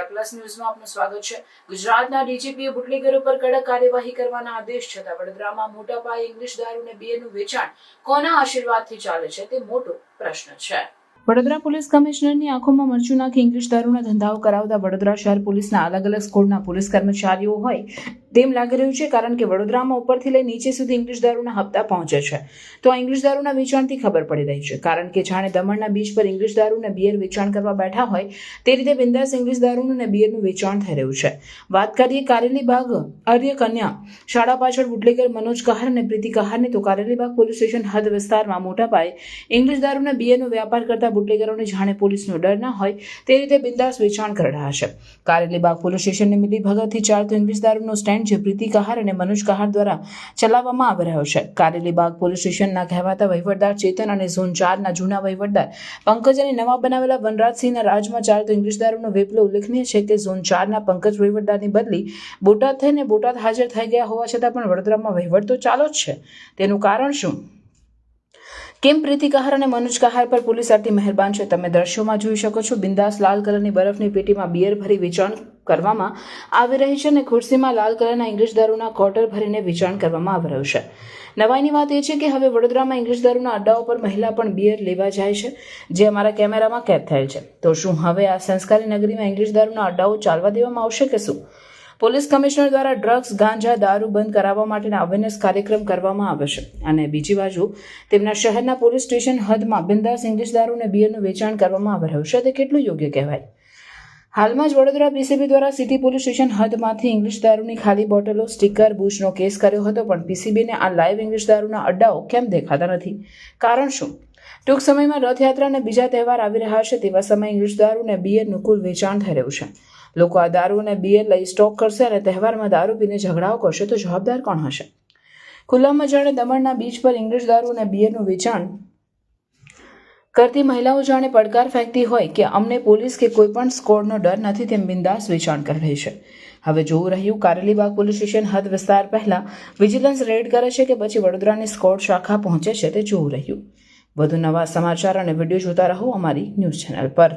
Plus ન્યૂઝમાં આપનું સ્વાગત છે. ગુજરાતના ડીજીપીએ બુટલેગરો પર કડક કાર્યવાહી કરવાના આદેશ છતાં વડોદરામાં મોટા પાયે ઇંગ્લિશ દારૂ અને બીયરનું વેચાણ કોના આશીર્વાદથી ચાલે છે તે મોટો પ્રશ્ન છે. વડોદરા પોલીસ કમિશનરની આંખોમાં મરચું નાખી ઇંગ્લિશ દારૂના ધંધાઓ કરાવતા વડોદરા શહેર પોલીસના અલગ અલગ સ્કૂલના પોલીસ કર્મચારીઓ હોય તેમ લાગી રહ્યું છે, કારણ કે વડોદરામાં ઉપરથી લઈ નીચે સુધી ઇંગ્લિશ દારૂના હપ્તા પહોંચે છે. તો આ ઇંગ્લિશ દારૂના વેચાણથી ખબર પડી રહી છે, કારણ કે જાણે દમણના બીચ પર ઇંગ્લિશ દારૂને બિયર વેચાણ કરવા બેઠા હોય તે રીતે બિંદાસ ઇંગ્લિશ દારૂનું અને બિયરનું વેચાણ થઈ રહ્યું છે. વાત કરીએ કારેલી બાગ આર્ય કન્યા, શાળા પાછળ બુટલેગર મનોજ કહાર અને પ્રીતિ કહારની, તો કારેલી બાગ પોલીસ સ્ટેશન હદ વિસ્તારમાં મોટા પાયે ઇંગ્લિશ દારૂના બિયરનો વ્યાપાર કરતા બુટલેગરોને જાણે પોલીસનો ડર ના હોય, તે રીતે બિંદાસ વેચાણ કરી રહ્યા છે. કારેલી બાગ પોલીસ સ્ટેશનની મિલી ભગતથી ચાલતો ઇંગ્લિશ દારૂનો સ્ટેન્ડ જે પ્રીતિ કહાર અને મનોજ કહાર દ્વારા ચલાવવામાં આવી રહ્યો છે. કારેલી બાગ પોલીસ સ્ટેશનના કહેવાતા વહીવટદાર ચેતન અને ઝોન ચારના જૂના વહીવટદાર પંકજ અને નવા બનાવેલા વનરાજસિંહના રાજમાં ચાલતો ઇંગ્લિશ દારૂનો વેપલો ઉલ્લેખનીય છે કે ઝોન ચારના પંકજ વહીવટદારની બદલી બોટાદ થઈને બોટાદ હાજર થઈ ગયા હોવા છતાં પણ વડોદરામાં વહીવટ તો ચાલો જ છે. તેનું કારણ શું? કેમ પ્રીતિ કહાર અને મનોજ કહાર પર પોલીસ આટલી મહેરબાન છે? તમે દ્રશ્યોમાં જોઈ શકો છો, બિંદાસ લાલ કલરની બરફની પેટીમાં બિયર ભરી વેચાણ કરવામાં આવી રહી છે અને ખુરશીમાં લાલ કલરના ઇંગ્લિશ દારૂના કોટર ભરીને વેચાણ કરવામાં આવી રહ્યું છે. નવાઈની વાત એ છે કે હવે વડોદરામાં ઇંગ્લિશ દારૂના અડ્ડાઓ પર મહિલા પણ બિયર લેવા જાય છે, જે અમારા કેમેરામાં કેદ થયેલ છે. તો શું હવે આ સંસ્કારી નગરીમાં ઇંગ્લિશ દારૂના અડ્ડાઓ ચાલવા દેવામાં આવશે કે શું? પોલીસ કમિશનર દ્વારા ડ્રગ્સ, ગાંજા, દારૂ બંધ કરાવવા માટેના અવેરનેસ કાર્યક્રમ કરવામાં આવશે અને બીજી બાજુ, તેમના શહેરના પોલીસ સ્ટેશન હદમાં બિંદાસ ઇંગ્લિશ દારૂ અને બિયરનું વેચાણ કરવામાં આવી રહ્યું છે. તે કેટલું યોગ્ય કહેવાય? હાલમાં જ વડોદરા પીસીબી દ્વારા સિટી પોલીસ સ્ટેશન હદમાંથી ઇંગ્લિશ દારૂની ખાલી બોટલો, સ્ટીકર બુશનો કેસ કર્યો હતો, પણ પીસીબીને આ લાઈવ ઇંગ્લિશ દારૂના અડ્ડાઓ કેમ દેખાતા નથી? કારણ શું? ટૂંક સમયમાં રથયાત્રા અને બીજા તહેવાર આવી રહ્યા છે, તેવા સમયે ઇંગ્લિશ દારૂ અને બિયરનું કુલ વેચાણ થઈ રહ્યું છે. લોકો આ દારૂ અને બિયર લઈ સ્ટોક કરશે અને તહેવારમાં દારૂ પીને ઝઘડાઓ કરશે તો જવાબદાર કોણ હશે? ખુલ્લામાં જાણે દમણના બીચ પર ઇંગ્લિશ દારૂ અને બિયરનું વેચાણ કરતી મહિલાઓ જાણે પડકાર ફેંકતી હોય કે અમને પોલીસ કે કોઈ પણ સ્કોડનો ડર નથી તેમ બિંદાસ વેચાણ કરી રહી છે. હવે જોવું રહ્યું, કારેલીબાગ પોલીસ સ્ટેશન હદ વિસ્તાર પહેલાં વિજિલન્સ રેડ કરે છે કે પછી વડોદરાની સ્કોડ શાખા પહોંચે છે તે જોવું રહ્યું. વધુ નવા સમાચાર અને વીડિયો જોતા રહો અમારી ન્યૂઝ ચેનલ પર.